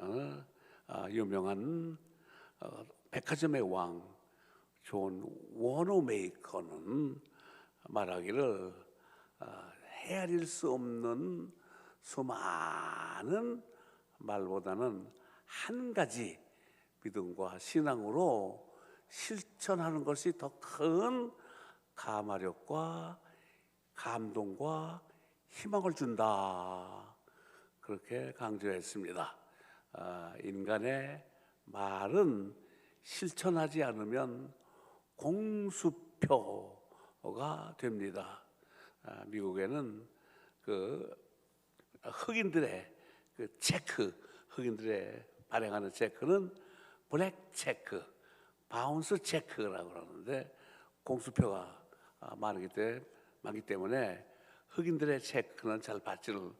어, 아, 유명한 어, 백화점의 왕 존 워너메이커는 말하기를 어, 헤아릴 수 없는 수많은 말보다는 한 가지 믿음과 신앙으로 실천하는 것이 더큰 가마력과 감동과 희망을 준다. 그렇게 강조했습니다. 아, 인간의 말은 실천하지 않으면 공수표가 됩니다. 아, 미국에는 그 흑인들의 그 체크, 흑인들의 발행하는 체크는 블랙 체크, 바운스 체크라고 그러는데 공수표가 아, 많기 때문에, 많기 때문에 흑인들의 체크는 잘 받지를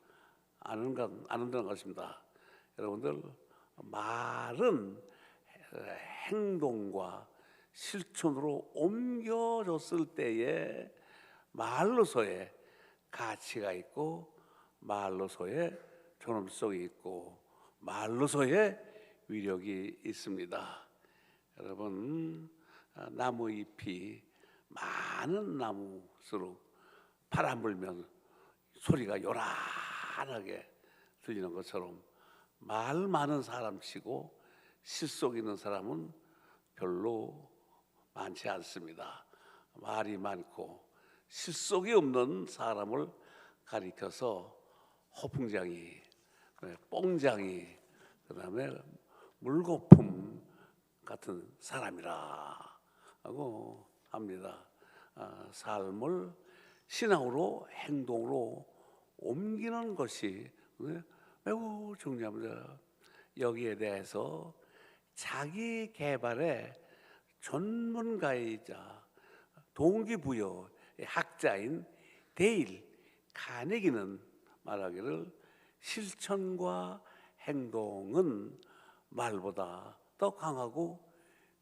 않은 것, 않는다는 것입니다. 여러분들 말은 행동과 실천으로 옮겨졌을 때에 말로서의 가치가 있고 말로서의 존엄성이 있고 말로서의 위력이 있습니다. 여러분 아, 나무 잎이 많은 나무수록 바람 불면 소리가 요란하게 들리는 것처럼 말 많은 사람치고 실속 있는 사람은 별로 많지 않습니다. 말이 많고 실속이 없는 사람을 가리켜서 허풍장이, 네, 뽕장이, 그다음에 물거품 같은 사람이라 하고 합니다. 아, 삶을 신앙으로 행동으로 옮기는 것이 네, 매우 중요합니다. 여기에 대해서 자기 개발의 전문가이자 동기부여 학자인 데일 카네기는 말하기를 실천과 행동은 말보다 더 강하고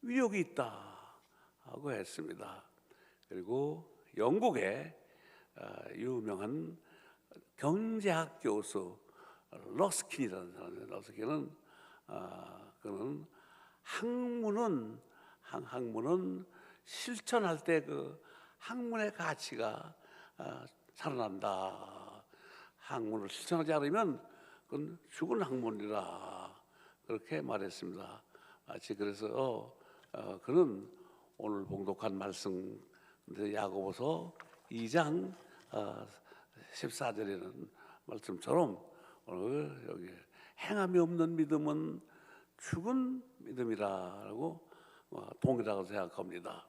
위력이 있다 하고 했습니다. 그리고 영국의 어, 유명한 경제학 교수 러스킨이라는 사람이에요. 러스킨은 어, 그는 학문은 학- 학문은 실천할 때 그 학문의 가치가 어, 살아난다. 학문을 실천하지 않으면 그건 죽은 학문이라 그렇게 말했습니다. 마치 그래서 어, 그는 오늘 봉독한 말씀 야고보서 2장 어, 14절에는 말씀처럼 오늘 여기 행함이 없는 믿음은 죽은 믿음이라고 어, 동일하고 생각합니다.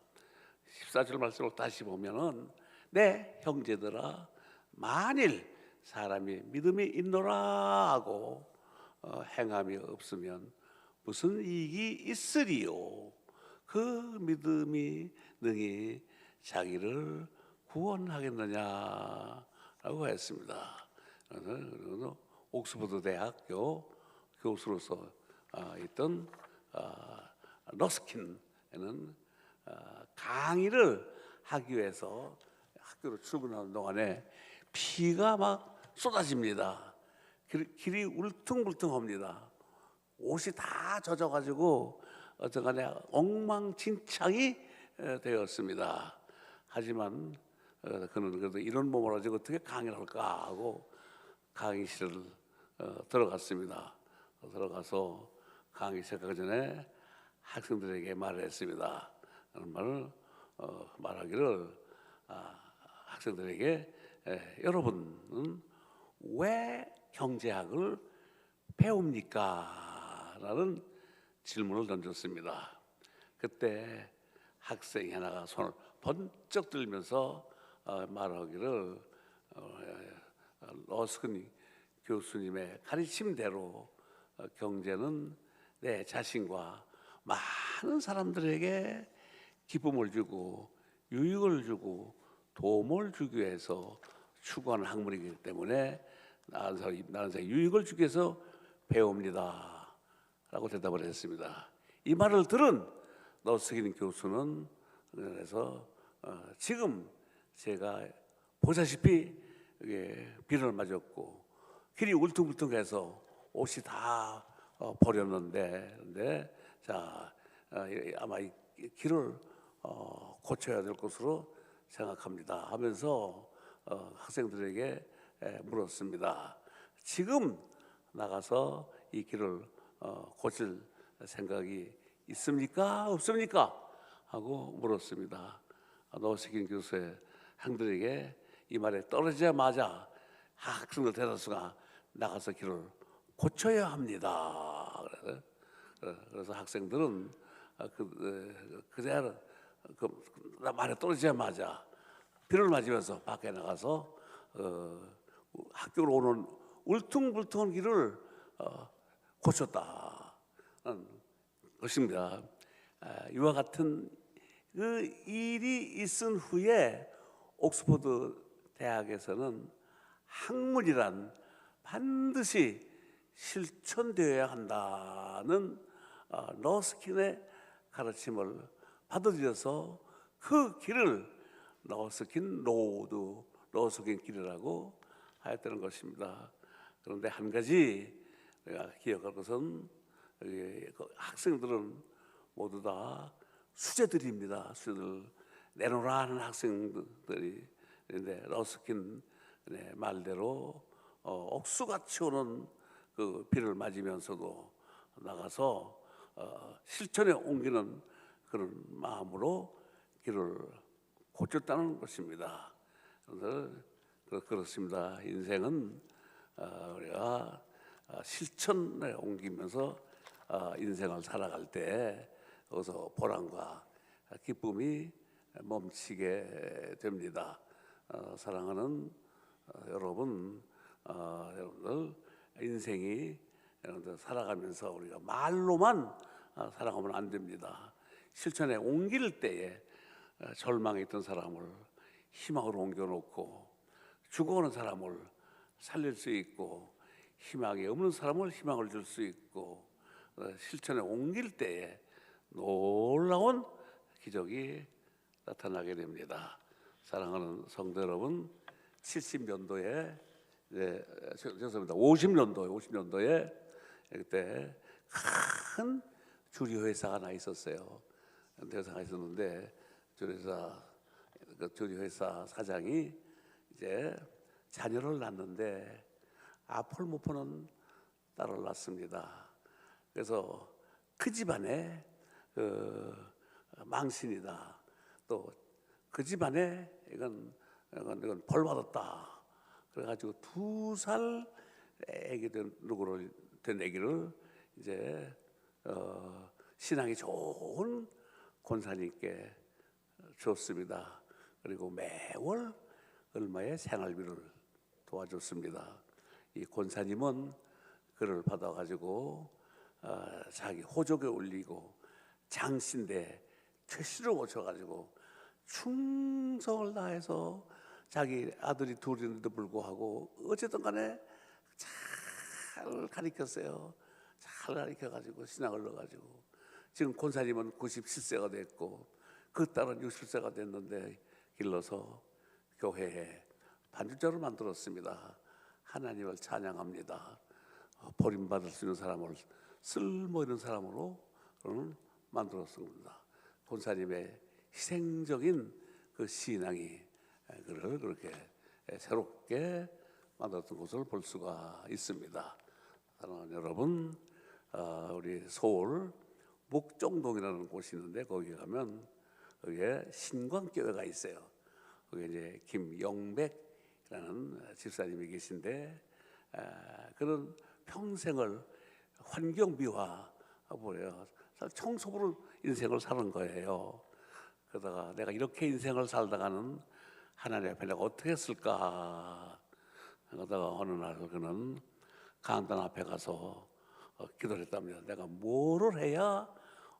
14절 말씀을 다시 보면은 내 형제들아 만일 사람이 믿음이 있노라 하고 어, 행함이 없으면 무슨 이익이 있으리요 그 믿음이 능히 자기를 구원하겠느냐라고 했습니다. 그래서 옥스퍼드 대학교 교수로서 아, 있던 아, 러스킨은 아, 강의를 하기 위해서 학교로 출근하는 동안에 피가 막 쏟아집니다. 길- 길이 울퉁불퉁합니다. 옷이 다 젖어가지고 어쨌간에 엉망진창이 에, 되었습니다. 하지만 어, 그는 그래도 이런 몸을 가지고 어떻게 강의를 할까 하고 강의실을 어, 들어갔습니다. 들어가서 강의 시작하기 전에 학생들에게 말을 했습니다. 그런 말을 어, 말하기를 아, 학생들에게 에, 여러분은 왜 경제학을 배웁니까? 라는 질문을 던졌습니다. 그때 학생이 하나가 손을 번쩍 들면서 어, 말하기를 어, 어, 러스킨 교수님의 가르침대로 어, 경제는 내 자신과 많은 사람들에게 기쁨을 주고 유익을 주고 도움을 주기 위해서 추구하는 학문이기 때문에 나는 유익을 주기 위해서 배웁니다. 라고 대답을 했습니다. 이 말을 들은 너스긴 교수는 그래서 어, 지금 제가 보다시피 비를 맞았고 길이 울퉁불퉁해서 옷이 다 어, 버렸는데 근데 자 어, 이- 아마 이 길을 어, 고쳐야 될 것으로 생각합니다 하면서 어, 학생들에게 에, 물었습니다. 지금 나가서 이 길을 어, 고칠 생각이 있습니까? 없습니까? 하고 물었습니다. 노스킨 교수의 학생들에게 이 말에 떨어지자마자 학생들 대다수가 나가서 길을 고쳐야 합니다. 그래서, 어, 학생들은 어, 그, 어, 그대로 그 말에 떨어지자마자 비를 맞으면서 밖에 나가서 어, 학교로 오는 울퉁불퉁한 길을 어, 고쳤다. 는 것입니다. 아, 이와 같은 그 일이 있은 후에 옥스퍼드 대학에서는 학문이란 반드시 실천되어야 한다는 어, 러스킨의 가르침을 받아들여서 그 길을 러스킨 로드, 러스킨 길이라고 하였다는 것입니다. 그런데 한 가지 우리가 기억할 것은 그 학생들은 모두 다 수재들입니다. 수재들 내놓으라 하는 학생들이 근데 러스킨 네, 말대로 어, 옥수같이 오는 그 비를 맞으면서도 나가서 어, 실천에 옮기는 그런 마음으로 길을 고쳤다는 것입니다. 그래서 그- 그렇습니다. 인생은 어, 우리가 어, 실천에 옮기면서 어, 인생을 살아갈 때 거기서 보람과 기쁨이 멈추게 됩니다. 어, 사랑하는 어, 여러분, 어, 여러분들 인생이 여러분들 살아가면서 우리가 말로만 어, 살아가면 안 됩니다. 실천에 옮길 때에 어, 절망에 있던 사람을 희망으로 옮겨놓고 죽어오는 사람을 살릴 수 있고 희망이 없는 사람을 희망을 줄 수 있고 어, 실천에 옮길 때에 놀라운 기적이 나타나게 됩니다. 사랑하는 성도 여러분, 70년도에 네, 죄- 죄송합니다. 50년도에 50년도에 그때 큰 주류 회사가 하나 있었어요. 회사가 있었는데 주류회사 그 주류회사 사장이 이제 자녀를 낳는데 보는 딸을 낳습니다. 그래서 그 집안에 그 망신이다. 또 그 집안에 이건 이건, 이건 벌 받았다. 그래가지고 두살 아기 된 누구를 된 아기를 이제 어, 신앙이 좋은 권사님께 줬습니다. 그리고 매월 얼마의 생활비를 도와줬습니다. 이 권사님은 그를 받아가지고 어, 자기 호족에 올리고 장신대 퇴실을 고쳐가지고 충성을 다해서 자기 아들이 둘인데도 불구하고 어쨌든 간에 잘 가르쳤어요. 잘 가르쳐가지고 신앙을 넣어가지고 지금 권사님은 97세가 됐고 그 딸은 60세가 됐는데 길러서 교회에 반주자로 만들었습니다. 하나님을 찬양합니다. 어, 버림받을 수 있는 사람을 쓸모 있는 사람으로 음, 만들었습니다. 권사님의 희생적인 그 신앙이 에, 그를 그렇게 에, 새롭게 만들었던 것을 볼 수가 있습니다. 사랑하는 여러분, 어, 우리 서울 목정동이라는 곳이 있는데 거기 가면 거기에 신광교회가 있어요. 거기 이제 김영백이라는 집사님이 계신데 아, 그런 평생을 환경미화 보래요. 청소부로 인생을 사는 거예요. 그러다가 내가 이렇게 인생을 살다가는 하나님 앞에 내가 어떻게 했을까? 그러다가 어느 날 그는 강단 앞에 가서 어, 기도를 했답니다. 내가 뭐를 해야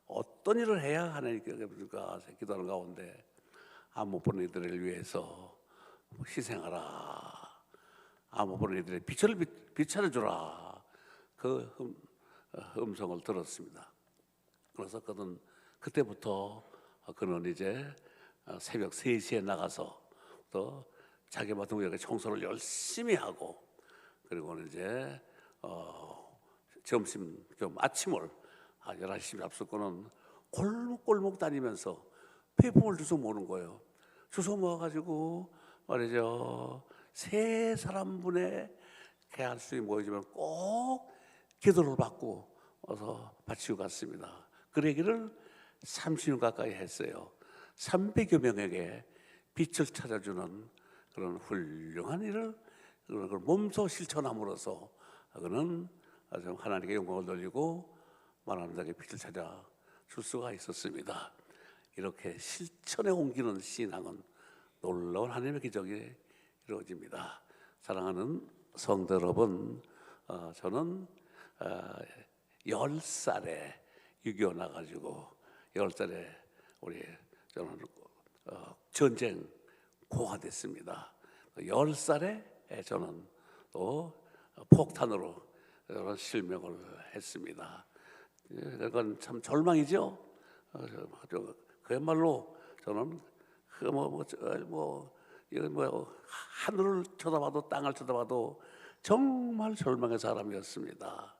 어떤 일을 해야 하나님께 그러니까 기도하는 가운데 아무 보는 이들을 위해서 희생하라. 아무 보는 이들의 빛을 빛- 비춰주라. 그 음, 어, 음성을 들었습니다. 그래서 그는 그때부터 그는 이제 어, 새벽 3시에 나가서 또 자기 맡은 구역에 청소를 열심히 하고 그리고는 이제 어, 점심 좀 아침을 한 11시 앞서고는 골목골목 다니면서 폐품을 주워 모는 거예요. 주워 모아가지고 말이죠. 세 사람분의 개할 수이 모이지만 꼭 기도를 받고 어서 바치고 갔습니다. 그 얘기를 30년 가까이 했어요. 300여 명에게 빛을 찾아주는 그런 훌륭한 일을 그걸 몸소 실천함으로써 그는 아주 하나님께 영광을 돌리고 만왕자에게 빛을 찾아 줄 수가 있었습니다. 이렇게 실천에 옮기는 신앙은 놀라운 하나님의 기적이 이루어집니다. 사랑하는 성도 여러분, 어, 저는 어, 열 살에 유교 나가지고 열 살에 우리 저는 어, 전쟁 고가 됐습니다. 열 살에 저는 또 폭탄으로 여러 실명을 했습니다. 예, 그건 참 절망이죠. 어, 저, 그야말로 저는 그뭐뭐 뭐, 저, 뭐 이건 뭐 하늘을 쳐다봐도 땅을 쳐다봐도 정말 절망의 사람이었습니다.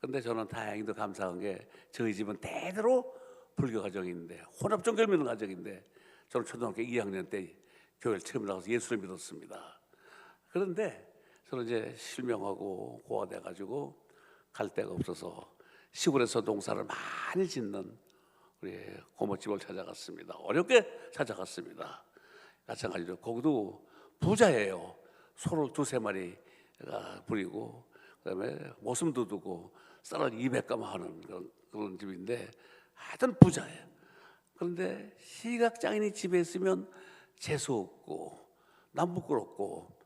근데 저는 다행히도 감사한 게 저희 집은 대대로 불교 가정인데 혼합 종교를 믿는 가정인데 저는 초등학교 2학년 때 교회를 처음 나가서 예수를 믿었습니다. 그런데 저는 이제 실명하고 고아돼 가지고 갈 데가 없어서 시골에서 농사를 많이 짓는 우리 고모집을 찾아갔습니다. 어렵게 찾아갔습니다. 마찬가지로 거기도 부자예요. 소를 두세 마리가 부리고 그다음에 모슴도 두고 쌀을 200감 하는 그런, 그런 집인데 하여튼 부자예요. 그런데 시각장애인이 집에 있으면 재수 없고 남 부끄럽고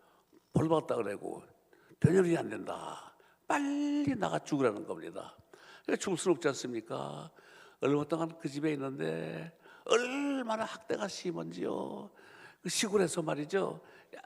벌 받다 그러고 변혈이 안 된다. 빨리 나가 죽으라는 겁니다. 그러니까 죽을 수는 없지 않습니까? 얼마 동안 그 집에 있는데 얼마나 학대가 심한지요. 그 시골에서 말이죠.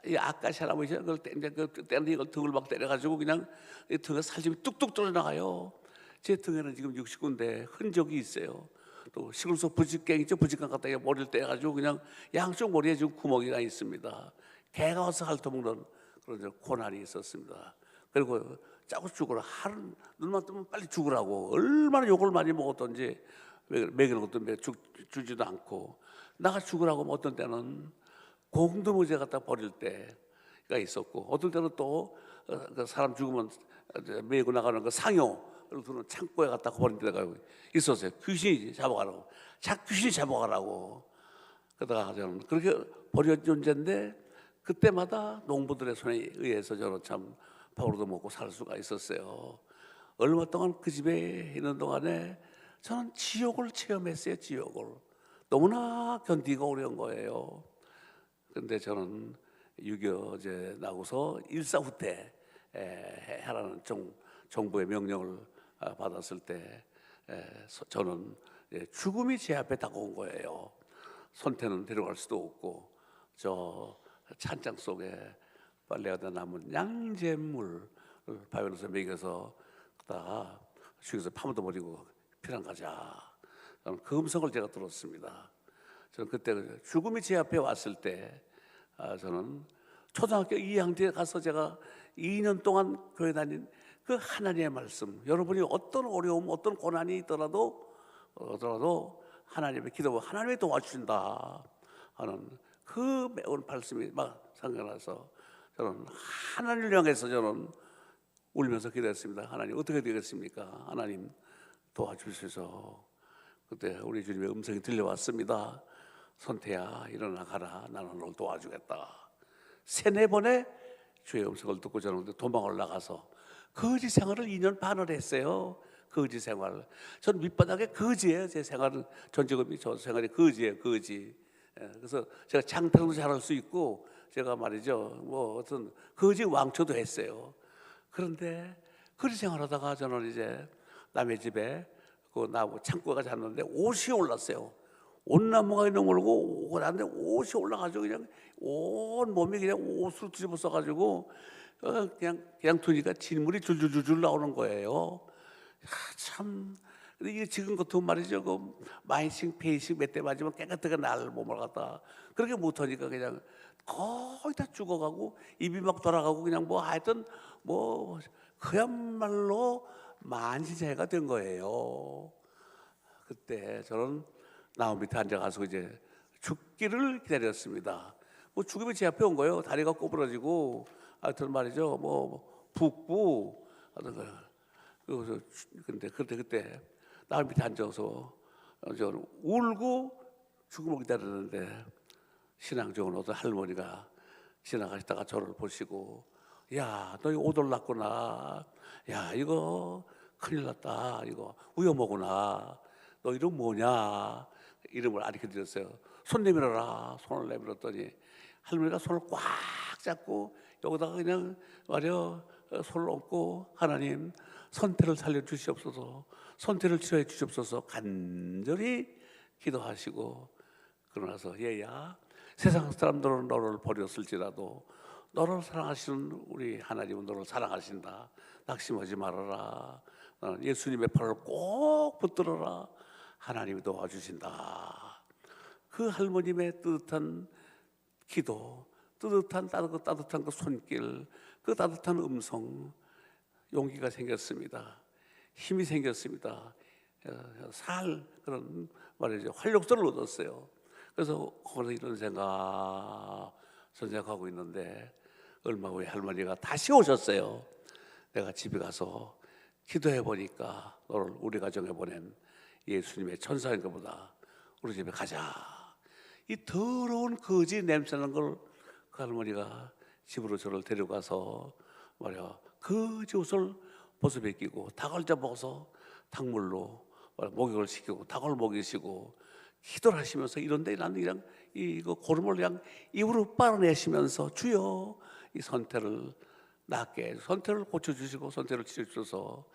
이 아까시 할아버지 그걸 때, 이제 그 이걸 등을 막 때려가지고 그냥 이 등에 살집이 뚝뚝 떨어나가요. 제 등에는 지금 69인데 흔적이 있어요. 또 시골에서 부직갱 있죠. 부직갱 갖다 머리를 떼가지고 그냥 양쪽 머리에 지금 구멍이가 있습니다. 개가 와서 핥아먹는 그런 고난이 있었습니다. 그리고 짜고 죽으라 하루 눈만 뜨면 빨리 죽으라고 얼마나 욕을 많이 먹었던지 먹이는 것도 주, 주지도 않고 나가 죽으라고 뭐 어떤 때는 공동무제 갖다 버릴 때가 있었고 어떤 때는 또 어, 그 사람 죽으면 메고 나가는 그 상효 를 두는 창고에 갖다 버린 데가 있었어요. 귀신이 잡아가라고. 자 귀신이 잡아가라고. 그러다가 저는 그렇게 버려진 존재인데 그때마다 농부들의 손에 의해서 저는 참 밥으로도 먹고 살 수가 있었어요. 얼마 동안 그 집에 있는 동안에 저는 지옥을 체험했어요. 지옥을 너무나 견디기 어려운 거예요. 근데 저는 유교제 나고서 일사후 때 해라는 정, 정부의 명령을 아, 받았을 때 저는 죽음이 제 앞에 다가온 거예요. 손태는 데려갈 수도 없고 저 찬장 속에 빨래하다 남은 양잿물을 바위로서 먹여서 그다가 죽여서 파묻어 버리고 피난 가자. 그 음성을 제가 들었습니다. 저는 그때 죽음이 제 앞에 왔을 때 아, 저는 초등학교 2학년에 가서 제가 2년 동안 교회 다닌 그 하나님의 말씀 여러분이 어떤 어려움 어떤 고난이 있더라도 어더라도 하나님의 기도가 하나님이 도와주신다 하는 그 매운 말씀이 막 생각나서 저는 하나님을 향해서 저는 울면서 기도했습니다. 하나님 어떻게 되겠습니까? 하나님 도와주셔서 그때 우리 주님의 음성이 들려왔습니다. 선태야 일어나 가라 나는 널 도와주겠다 세네 번의 주의 음성을 듣고 저는 도망을 나가서 거지 생활을 2년 반을 했어요. 거지 생활. 저는 밑바닥에 거지예요 제 생활은 전 직업이 저 생활이 거지예요 거지. 예, 그래서 제가 장태도 잘할 수 있고 제가 말이죠. 뭐 어떤 거지 왕초도 했어요. 그런데 거지 생활하다가 저는 이제 남의 집에 그 나무 창고가 잤는데 옷이 올랐어요. 온나무가 너무 올고 오는데 옷이 올라가지고 그냥 온 몸이 그냥 옷으로 뒤집어 써가지고 어, 그냥 그냥 두니까 진물이 줄줄줄줄 나오는 거예요. 아, 참. 근데 이게 지금 같은 말이죠. 그 마이싱, 페이싱 몇 대 맞으면 깨끗하게 날 몸을 갖다 그렇게 못하니까 그냥 거의 다 죽어가고 입이 막 돌아가고 그냥 뭐 하여튼 뭐 그야말로 만신창이가 된 거예요. 그때 저는 나무 밑에 앉아가서 이제 죽기를 기다렸습니다. 뭐 죽음이 제 앞에 온 거예요. 다리가 꼬부러지고 하여튼 말이죠. 뭐 붓고 하던 거예요. 그래서 주- 근데 그때 그때 나무 밑에 앉아서 어, 저는 울고 죽음을 기다렸는데 신앙 좋은 어떤 할머니가 지나가시다가 저를 보시고 야, 너 이거 오돌 났구나. 야, 이거 큰일 났다. 이거 위험하구나. 너 이름 뭐냐? 이름을 알려 드렸어요. 손 내밀어라. 손을 내밀었더니 할머니가 손을 꽉 잡고 여기다가 그냥 말이야 어, 손을 얹고 하나님 선태를 살려 주시옵소서. 선태를 치료해 주시옵소서. 간절히 기도하시고 그러나서 얘야 세상 사람들은 너를 버렸을지라도 너를 사랑하시는 우리 하나님은 너를 사랑하신다 낙심하지 말아라 예수님의 팔을 꼭 붙들어라 하나님이 도와주신다 그 할머님의 뜨뜻한 기도 뜨뜻한 따뜻, 따뜻한 그 손길 그 따뜻한 음성 용기가 생겼습니다 힘이 생겼습니다 어, 살 그런 말이죠 활력소를 얻었어요. 그래서 거기서 이런 생각 생각하고 있는데 얼마 후에 할머니가 다시 오셨어요. 내가 집에 가서 기도해 보니까 너를 우리 가정에 보낸 예수님의 천사인 것보다 우리 집에 가자. 이 더러운 거지 냄새나는 걸 그 할머니가 집으로 저를 데려가서 말이야 거지 옷을 벗어 벗기고 닭을 잡아서 닭물로 목욕을 시키고 닭을 먹이시고 기도를 하시면서 이런데 나는 그냥 이거 고름을 그냥 입으로 빨아내시면서 주여 이 선태를 낫게 선태를 고쳐주시고 선태를 치료주셔서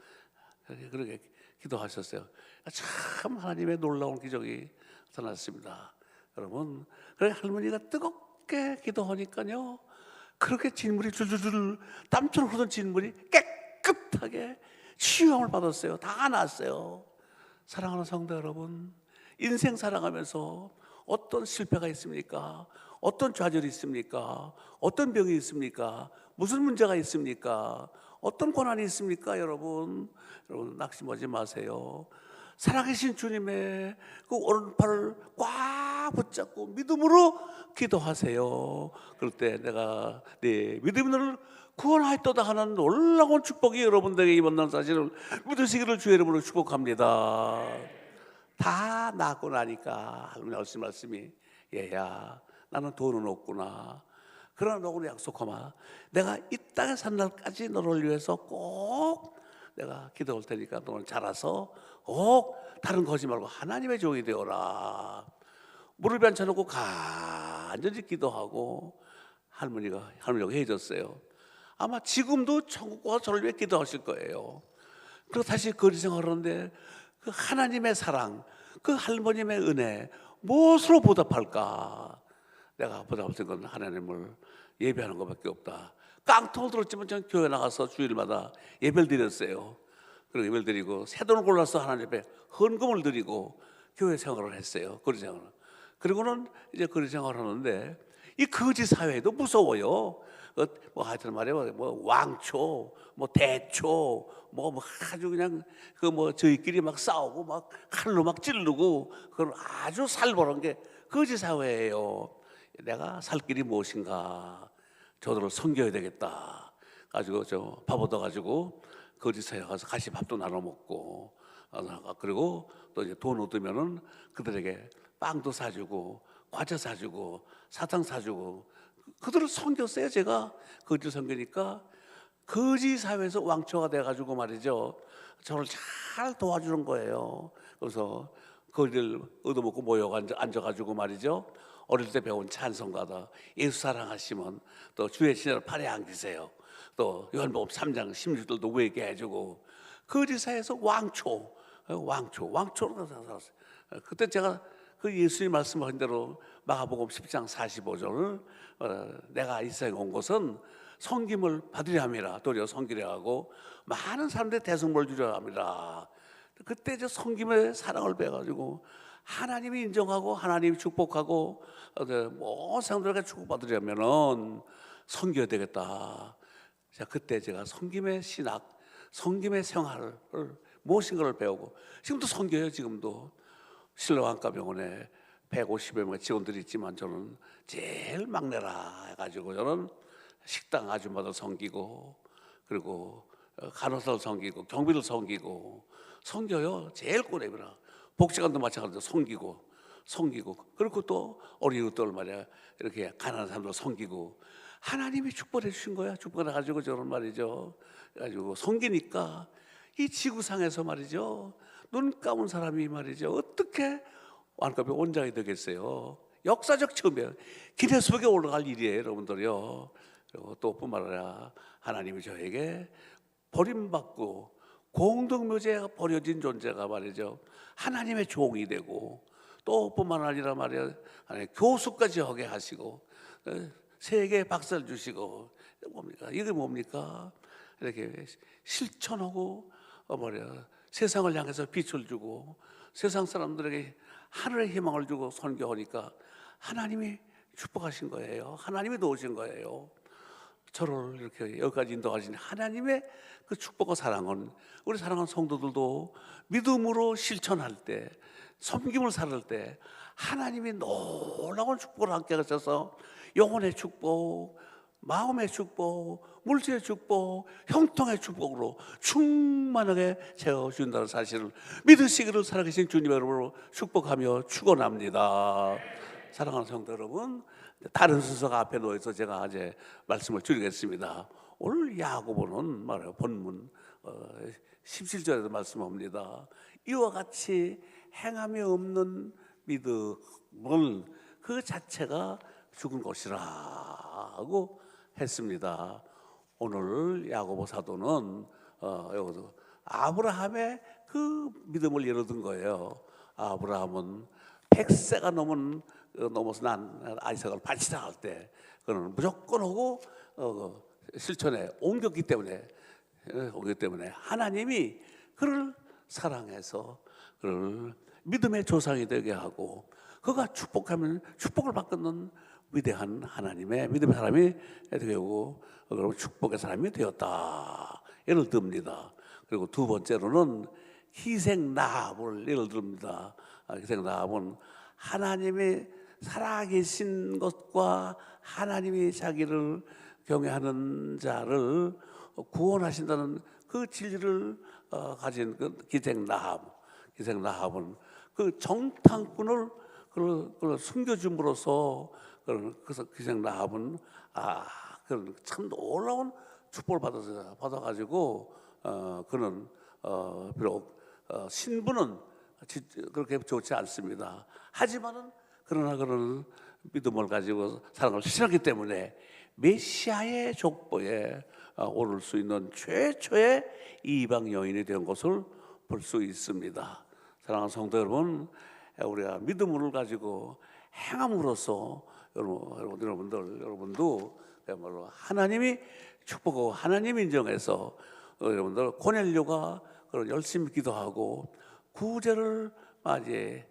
그렇게, 기도하셨어요. 참 하나님의 놀라운 기적이 나타났습니다. 여러분, 그래 할머니가 뜨겁 게 기도하니까요. 그렇게 진물이 줄줄줄 땀처럼 흐르는 진물이 깨끗하게 치유함을 받았어요. 다 났어요. 사랑하는 성도 여러분, 인생 살아가면서 어떤 실패가 있습니까? 어떤 좌절이 있습니까? 어떤 병이 있습니까? 무슨 문제가 있습니까? 어떤 고난이 있습니까, 여러분? 여러분 낙심하지 마세요. 살아계신 주님의 그 오른팔을 꽉 붙잡고 믿음으로 기도하세요. 그럴 때 내가 네 믿음이 너를 구원하였도다 하는 놀라운 축복이 여러분들에게 임한다는 사실을 믿으시기를 주의 이름으로 축복합니다. 다 낳고 나니까 할머니 하신 말씀이 얘야 나는 돈은 없구나 그러나 너는 약속하마 내가 이 땅에 산 날까지 너를 위해서 꼭 내가 기도할 테니까 너는 자라서 꼭 다른 거지 말고 하나님의 종이 되어라 무릎에 앉혀놓고 간절히 기도하고 할머니가 할머니가 해줬어요 아마 지금도 천국과 저를 위해 기도하실 거예요 그리고 다시 거리 생활하는데 그 하나님의 사랑, 그 할머님의 은혜 무엇으로 보답할까? 내가 보답할 건 하나님을 예배하는 것밖에 없다. 깡통을 들었지만 저는 교회 나가서 주일마다 예배를 드렸어요. 그리고 예배를 드리고 새 돈을 골라서 하나님 앞에 헌금을 드리고 교회 생활을 했어요. 거리 생활을. 그리고는 이제 거리 생활을 하는데 이 거지 사회도 무서워요. 어, 뭐 하여튼 말이야 뭐 왕초, 뭐 대초, 뭐, 뭐 아주 그냥 그 뭐 저희끼리 막 싸우고 막 칼로 막 찌르고 그런 아주 살벌한 게 거지 사회예요. 내가 살 길이 무엇인가? 저들을 섬겨야 되겠다. 가지고 저 밥 얻어 가지고 거지 사회 가서 같이 밥도 나눠 먹고 어, 그리고 또 이제 돈 얻으면은 그들에게 빵도 사주고 과자 사주고 사탕 사주고 그들을 섬겼어요 제가. 거지 섬기니까. 거지 사회에서 왕초가 돼가지고 말이죠. 저를 잘 도와주는 거예요. 그래서 거리를 얻어먹고 모여 앉아, 앉아가지고 말이죠. 어릴 때 배운 찬송가다. 예수 사랑하시면 또 주의 신을 팔에 안기세요. 또 요한복음 3장 16절도 외게 해주고. 거지 사회에서 왕초. 왕초 왕초로 살았어요. 그때 제가 그 예수님 말씀하신 대로 마가복음 10장 45절을 어, 내가 이 세상에 온 것은 성김을 받으려 함이라 도리어 성기려 하고 많은 사람들의 대성을 주려 함이라 그때 저 성김의 사랑을 배가지고 하나님이 인정하고 하나님이 축복하고 어, 그 모든 사람들에게 축복받으려면은 성겨야 되겠다. 자 그때 제가 성김의 신학 성김의 생활을 무엇인 걸 배우고 지금도 섬겨요 지금도 신라왕가병원에 150여 명 직원들이 있지만 저는 제일 막내라 해가지고 저는 식당 아줌마들 섬기고 그리고 어, 간호사를 섬기고 경비를 섬기고 섬겨요. 제일 꼬레비라. 복지관도 마찬가지로 섬기고 섬기고. 그리고 또 어린 이웃들 말이야. 이렇게 가난한 사람들 섬기고. 하나님이 축복해 주신 거야. 축복을 가지고 저런 말이죠. 가지고 섬기니까 이 지구상에서 말이죠. 눈 감은 사람이 말이죠 어떻게 완급의 원장이 되겠어요? 역사적 처음이에요. 기내속에 올라갈 일이에요 여러분들요. 그리고 또 뿐만 아니라 하나님이 저에게 버림받고 공동묘제가 버려진 존재가 말이죠. 하나님의 종이 되고 또 뿐만 아니라 말이야 아니, 교수까지 하게 하시고 어, 세계 박사를 주시고 뭡니까? 이게 뭡니까? 이렇게 실천하고 어 뭐야 세상을 향해서 빛을 주고 세상 사람들에게 하늘의 희망을 주고 선교하니까 하나님이 축복하신 거예요. 하나님이 도우신 거예요. 저를 이렇게 여기까지 인도하신 하나님의 그 축복과 사랑은 우리 사랑하는 성도들도 믿음으로 실천할 때 섬김을 살을 때 하나님이 놀라운 축복을 함께 하셔서 영혼의 축복, 마음의 축복, 물질의 축복, 형통의 축복으로 충만하게 채워준다는 사실을 믿으시기를 살아계신 주님 여러분으로 축복하며 축원합니다. 사랑하는 성도 여러분, 다른 순서가 앞에 놓여서 제가 이제 말씀을 드리겠습니다. 오늘 야고보는 말해요 본문 어, 17절에도 말씀합니다. 이와 같이 행함이 없는 믿음은 그 자체가 죽은 것이라고 했습니다. 오늘 야고보 사도는 어, 여기서 아브라함의 그 믿음을 든 거예요. 아브라함은 100세가 넘은 어, 넘어서 난 아이삭을 발치당할 때 그는 무조건 하고 어, 실천에 옮겼기 때문에 어, 옮겼기 때문에 하나님이 그를 사랑해서 그를 믿음의 조상이 되게 하고 그가 축복하면 축복을 받는 위대한 하나님의 믿음의 사람이 되고 그럼 축복의 사람이 되었다. 예를 듭니다. 그리고 두 번째로는 희생 나합을 예를 듭니다. 아, 희생 나합은 하나님의 살아계신 것과 하나님이 자기를 경외하는 자를 구원하신다는 그 진리를 어, 가진 그 기생 나합, 기생 나합은 그 정탐꾼을 그걸 숨겨줌으로써 그래서 기생 나합은 아 그런 참 놀라운 축복을 받아서 받아가지고 어, 그는 어, 비록 어, 신분은 지- 그렇게 좋지 않습니다. 하지만은 그러나 그런 믿음을 가지고 사랑을 실현하기 때문에 메시아의 족보에 어, 오를 수 있는 최초의 이방 여인이 된 것을 볼 수 있습니다. 사랑하는 성도 여러분, 우리가 믿음을 가지고 행함으로써 여러분, 여러분, 여러분들, 여러분도 그야말로 하나님이 축복하고 하나님 인정해서 어, 여러분들 고넬료가 그런 열심히 기도하고 구제를 맞이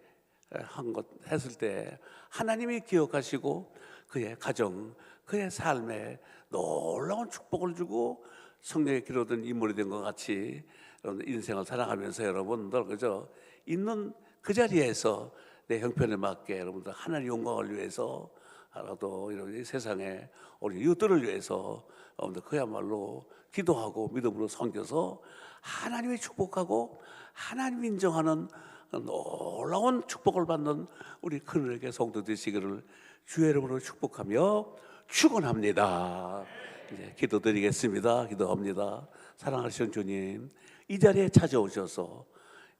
한 것 했을 때 하나님이 기억하시고 그의 가정, 그의 삶에 놀라운 축복을 주고 성령의 기록된 인물이 된 것 같이 여러분 인생을 살아가면서 여러분들 그저 있는 그 자리에서 내 형편에 맞게 여러분들 하나님 영광을 위해서 하나도 이런 이 세상에 우리 이웃들을 위해서 그야말로 기도하고 믿음으로 섬겨서 하나님이 축복하고 하나님 인정하는 놀라운 축복을 받는 우리 그늘에게 성도 되시기를 주의 이름으로 축복하며 축원합니다. 이제 기도드리겠습니다. 기도합니다. 사랑하시는 주님, 이 자리에 찾아오셔서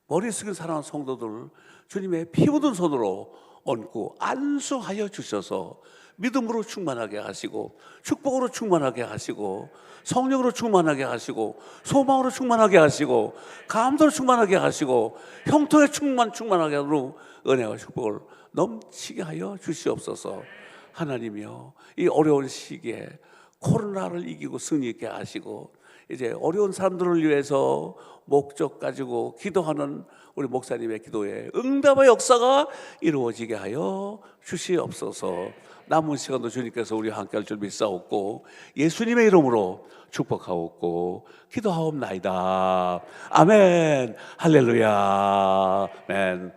머리 숙인 사랑하는 성도들 주님의 피 묻은 손으로 얹고 안수하여 주셔서 믿음으로 충만하게 하시고 축복으로 충만하게 하시고 성령으로 충만하게 하시고 소망으로 충만하게 하시고 감동으로 충만하게 하시고 형통에 충만 충만하게 하도록 은혜와 축복을 넘치게 하여 주시옵소서. 하나님이여 이 어려운 시기에 코로나를 이기고 승리 있게 하시고 이제 어려운 사람들을 위해서 목적 가지고 기도하는 우리 목사님의 기도에 응답의 역사가 이루어지게 하여 주시옵소서. 남은 시간도 주님께서 우리와 함께 할 줄 믿사옵고 예수님의 이름으로 축복하옵고 기도하옵나이다. 아멘. 할렐루야. 아멘.